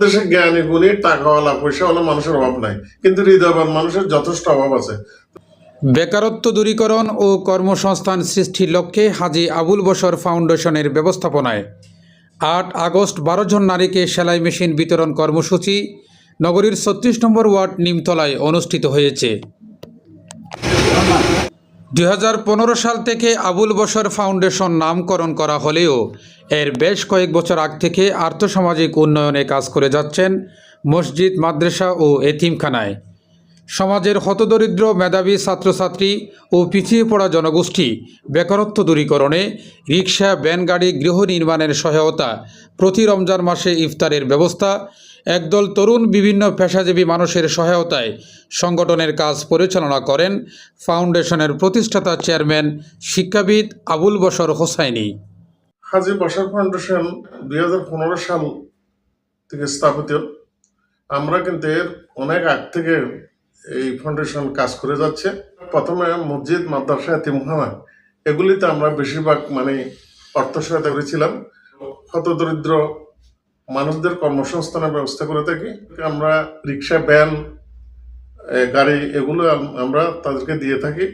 দেশে জ্ঞানী গুণী, টাকাওয়ালা, পয়সাওয়ালা মানুষের অভাব নাই। কিন্তু হৃদয়বান মানুষের যথেষ্ট অভাব আছে। বেকারত্ব দূরীকরণ ও কর্মসংস্থান সৃষ্টির লক্ষ্যে হাজি আবুল বসর ফাউন্ডেশনের ব্যবস্থাপনায় আট আগস্ট বারো জন নারীকে সেলাই মেশিন বিতরণ কর্মসূচি নগরীর ছত্রিশ নম্বর ওয়ার্ড নিমতলায় অনুষ্ঠিত হয়েছে। দুই হাজার পনেরো সাল থেকে আবুল বসর ফাউন্ডেশন নামকরণ করা হলেও এর বেশ কয়েক বছর আগ থেকে আর্থসামাজিক উন্নয়নে কাজ করে যাচ্ছেন মসজিদ, মাদ্রাসা ও এতিমখানায়। সমাজের হতদরিদ্র মেধাবী ছাত্রছাত্রী ও পিছিয়ে পড়া জনগোষ্ঠী বেকারত্ব দূরীকরণে রিক্সা ভ্যান গাড়ি, গৃহ নির্মাণের সহায়তা, প্রতি রমজান মাসে ইফতারের ব্যবস্থা, একদল তরুণ বিভিন্ন পেশাজীবী মানুষের সহায়তায় সংগঠনের কাজ পরিচালনা করেন ফাউন্ডেশনের প্রতিষ্ঠাতা চেয়ারম্যান শিক্ষাবিদ আবুল বশর হোসাইনি। হাজি বসার ফাউন্ডেশন দুই হাজার পনেরো সাল থেকে স্থাপিত। আমরা কিন্তু এর অনেক আগ থেকে এই ফাউন্ডেশন কাজ করে যাচ্ছে। প্রথমে মসজিদ, মাদ্রাসা, এতিমখানা, এগুলিতে আমরা বেশিরভাগ মানে অর্থ সহায়তা করেছিলাম। হত দরিদ্র মানুষদের কর্মসংস্থানের ব্যবস্থা করে থাকি। আমরা রিক্সা, ভ্যান গাড়ি এগুলো আমরা তাদেরকে দিয়ে থাকি।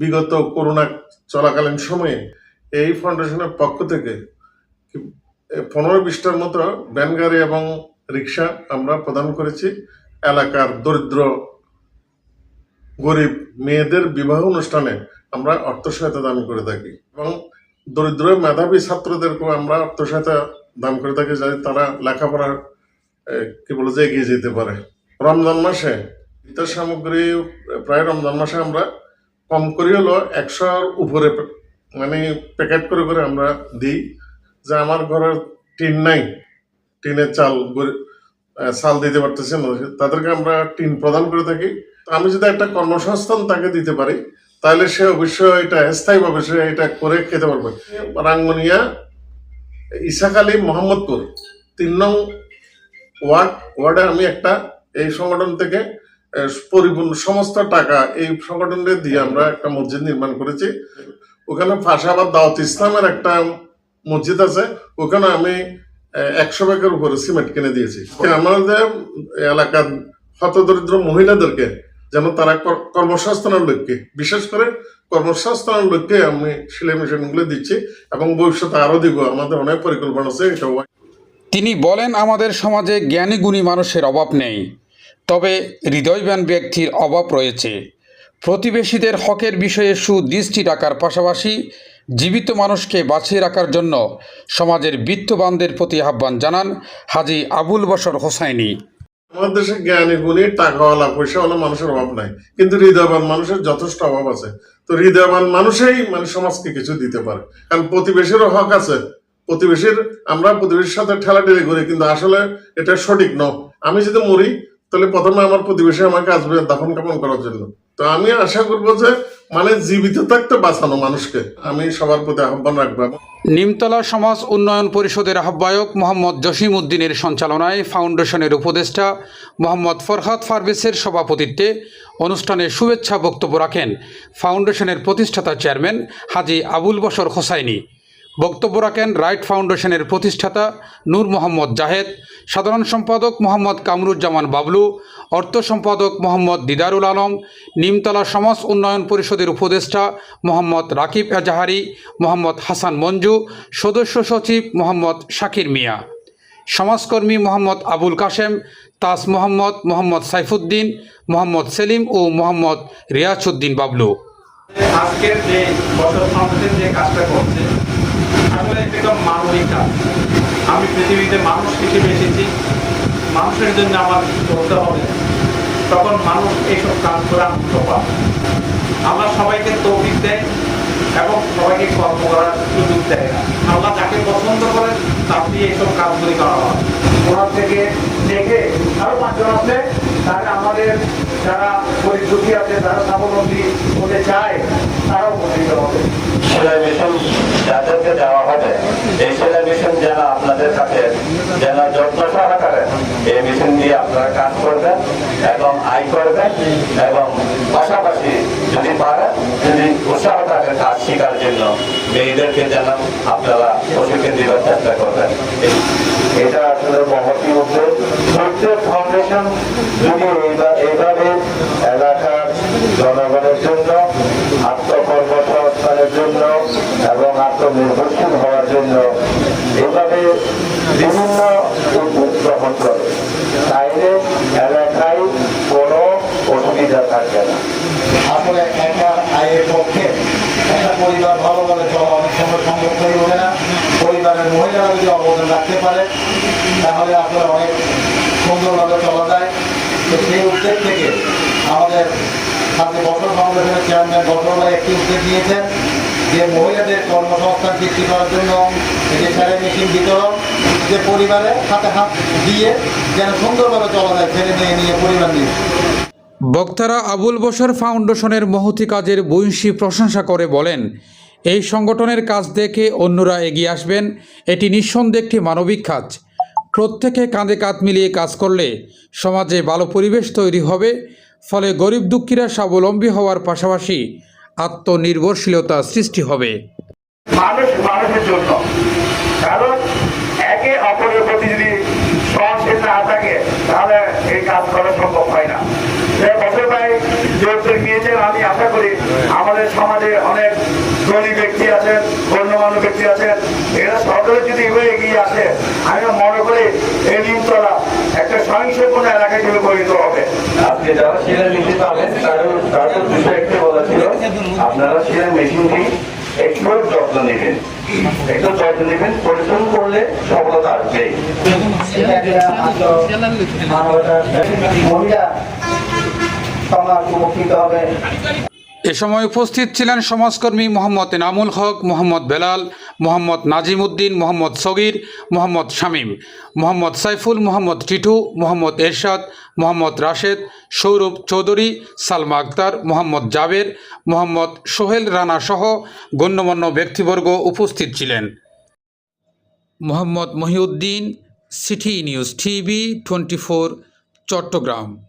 বিগত করোনা চলাকালীন সময়ে এই ফাউন্ডেশনের পক্ষ থেকে পনেরো বিশটার মতো ভ্যান, গাড়ি এবং রিক্সা আমরা প্রদান করেছি। এলাকার দরিদ্র গরিব মেয়েদের বিবাহ অনুষ্ঠানে আমরা অর্থ সহায়তা দান করে থাকি এবং দরিদ্র মেধাবী ছাত্রদেরকেও আমরা অর্থ সহায়তা দান করে থাকি যাতে তারা লেখাপড়ার কি বলে যে এগিয়ে যেতে পারে। রমজান মাসে ইত্যাদি সামগ্রী, প্রায় রমজান মাসে আমরা কম করে হলো একশোর উপরে মানে প্যাকেট করে করে আমরা দিই। যে আমার ঘরের টিন নাই, টিনের চাল চাল দিতে পারতেছে না, তাদেরকে আমরা টিন প্রদান করে থাকি। আমি যদি একটা কর্মসংস্থান তাকে দিতে পারি, তাহলে সে অবশ্যই এটা স্থায়ীভাবে সে এটা করে খেতে পারবে। রাঙ্গনিয়া, ইসাক আলী, মোহাম্মদপুর, তিন নং ওয়ার্ড, ওয়ার্ডে আমি একটা এই সংগঠন থেকে পরিপূর্ণ সমস্ত টাকা এই সংগঠনকে দিয়ে আমরা একটা মসজিদ নির্মাণ করেছি। ওখানে ফাঁসাবাদ, দাওয়াত ইসলামের একটা মসজিদ আছে, ওখানে আমি একশো ব্যাগের উপরে সিমেন্ট কিনে দিয়েছি। আমাদের এলাকার হতদরিদ্র মহিলাদেরকে যেন তারা কর্মসংস্থানের লক্ষ্যে, বিশেষ করে কর্মসংস্থানের লক্ষ্যে আমি সেলাই মেশিনগুলো দিচ্ছি এবং ভবিষ্যতে আরও দিব, আমাদের অনেক পরিকল্পনা আছে এটা তিনি বলেন, আমাদের সমাজে জ্ঞানী গুণী মানুষের অভাব নেই, তবে হৃদয়বান ব্যক্তির অভাব রয়েছে। প্রতিবেশীদের হকের বিষয়ে সুদৃষ্টি রাখার পাশাপাশি জীবিত মানুষকে বাঁচিয়ে রাখার জন্য সমাজের বিত্তবানদের প্রতি আহ্বান জানান হাজি আবুল বশর হোসাইনি। আমাদের দেশে জ্ঞানী গুণী, টাকাওয়ালা, পয়সাওয়ালা মানুষের অভাব নাই। কিন্তু হৃদয়বান মানুষের যথেষ্ট অভাব আছে। তো হৃদয়বান মানুষেই মানে সমাজকে কিছু দিতে পারে। কারণ প্রতিবেশীরও হক আছে। প্রতিবেশীর, আমরা প্রতিবেশীর সাথে ঠেলাঠেলি করি, কিন্তু আসলে এটা সঠিক ন আমি যদি মরি, তাহলে প্রথমে আমার প্রতিবেশী আমাকে আসবে দাফন কাপন করার জন্য। তো আমি আশা করব যে মানে জীবিত থাকতে বাঁচানো মানুষকে। আমি সবার প্রতি আহ্বান রাখব। নিমতলা সমাজ উন্নয়ন পরিষদের আহ্বায়ক মোহাম্মদ জসিম উদ্দিনের সঞ্চালনায় ফাউন্ডেশনের উপদেষ্টা মোহাম্মদ ফরহাদ ফারবেসের সভাপতিত্বে অনুষ্ঠানে শুভেচ্ছা বক্তব্য রাখেন ফাউন্ডেশনের প্রতিষ্ঠাতা চেয়ারম্যান হাজি আবুল বসর হোসাইনি। বক্তব্য রাখেন রাইট ফাউন্ডেশনের প্রতিষ্ঠাতা নূর মোহাম্মদ জাহেদ, সাধারণ সম্পাদক মোহাম্মদ কামরুজ্জামান বাবলু, অর্থ সম্পাদক মোহাম্মদ দিদারুল আলম, নিমতলা সমাজ উন্নয়ন পরিষদের উপদেষ্টা মোহাম্মদ রাকিব এজাহারি, মোহাম্মদ হাসান মঞ্জু, সদস্য সচিব মোহাম্মদ শাকির মিয়া। সমাজকর্মী মোহাম্মদ আবুল কাশেম, তাস মোহাম্মদ মোহাম্মদ সাইফুদ্দিন, মোহাম্মদ সেলিম ও মোহাম্মদ রিয়াজউদ্দিন বাবলু। আজকের যে যে কাজটা করছে এটা একটা মানবিক আমি পৃথিবীতে মানুষ হিসেবে এসেছি। মানুষের জন্য আমার করতে হবে, তখন মানুষ এইসব কাজ করে আনন্দ আল্লাহ সবাইকে তৌফিক দেয় এবং সবাইকে কর্ম করার সুযোগ দেয় আল্লাহ যাকে পছন্দ করেন, তার দিয়ে এইসব কাজগুলি করা হয়। ওনার থেকে দেখে আরও পাঁচজন আছে, তাহলে আমাদের যারা দুঃখী আছে, যারা স্বাবলম্বী হতে চায় তারাও উপকৃত হবে সেলাই মেশিন যাদেরকে দেওয়া হবে এই যেন আপনাদের কাছে যেন দিয়ে আপনারা কাজ করবেন এবং আয় করবেন এবং পাশাপাশি যদি পারেন কাজ জন্য, মেয়েদেরকে চেষ্টা করবেন। এটা ফাউন্ডেশন যদি এলাকার জনগণের জন্য জন্য এবং আত্মনির্ভরশীল বিভিন্ন উদ্যোগ গ্রহণ করে তাইলে এলাকায় কোনো অসুবিধা থাকবে না। আসলে একটা আয়ের পক্ষে একটা পরিবার ভালোভাবে চলা অনেক সময় সম্ভব ওঠে না। পরিবারের মহিলারা যদি অবদান রাখতে পারে, তাহলে আসলে অনেক সুন্দরভাবে চলা যায়। তো সেই উদ্যোগ থেকে আমাদের সাথে বছর ফাউন্ডেশনের চেয়ারম্যান বছর একটি উদ্যোগ নিয়েছেন। যে মহিলাদের কর্মসংস্থান সৃষ্টি করার জন্য যে সেলাই মেশিন বিতরণ, যে পরিবারে হাতে হাত দিয়ে যেন সুন্দরভাবে চলা যায় ছেলে মেয়ে নিয়ে পরিবার নিয়ে। বক্তারা আবুল বশর ফাউন্ডেশনের মহতি কাজের বৈশী প্রশংসা করে বলেন, এই সংগঠনের কাজ দেখে অন্যরা এগিয়ে আসবেন, এটি নিঃসন্দেহে একটি মানবিক কাজ। প্রত্যেকে কাঁধে কাঁধ মিলিয়ে কাজ করলে সমাজে ভালো পরিবেশ তৈরি হবে, ফলে গরিব দুঃখীরা স্বাবলম্বী হওয়ার পাশাপাশি আত্মনির্ভরশীলতা সৃষ্টি হবে। মানুষ মানুষের জন্য। কারণ একে অপরের প্রতি যদি সহনশীল না থাকে, তাহলে এই কাজ করা সম্ভব হয় না। আমি আশা করি আমাদের সমাজে অনেক ব্যক্তি আছেন, গণ্যমান্য ব্যক্তি আছেন, এরা সকলে যদি এগিয়ে আসে, আমি মনে করি এই নিমতলা একটা হিসেবে পরিণত হবে। আজকে যারা সেলাই মেশিন পাবেন তাদের তাদের বিষয়ে একটু বলা ছিল আপনারা সেলাই মেশিনটি একটু যত্ন নেবেন। একটু যত্ন নেবেন পরিশ্রম করলে সফলতা সমাজ উপকৃত হবে এ সময় উপস্থিত ছিলেন সমাজকর্মী মোহাম্মদ এনামুল হক মোহাম্মদ বেলাল মোহাম্মদ নাজিম উদ্দিন মোহাম্মদ সগির, মোহাম্মদ শামীম, মোহাম্মদ সাইফুল, মোহাম্মদ টিটু, মোহাম্মদ এরশাদ, মোহাম্মদ রাশেদ, সৌরভ চৌধুরী, সালমা আক্তার, মোহাম্মদ জাবের, মোহাম্মদ সোহেল রানা সহ গণ্যমান্য ব্যক্তিবর্গ উপস্থিত ছিলেন। Mohammad Mohiuddin, city news TV, twenty Chattogram.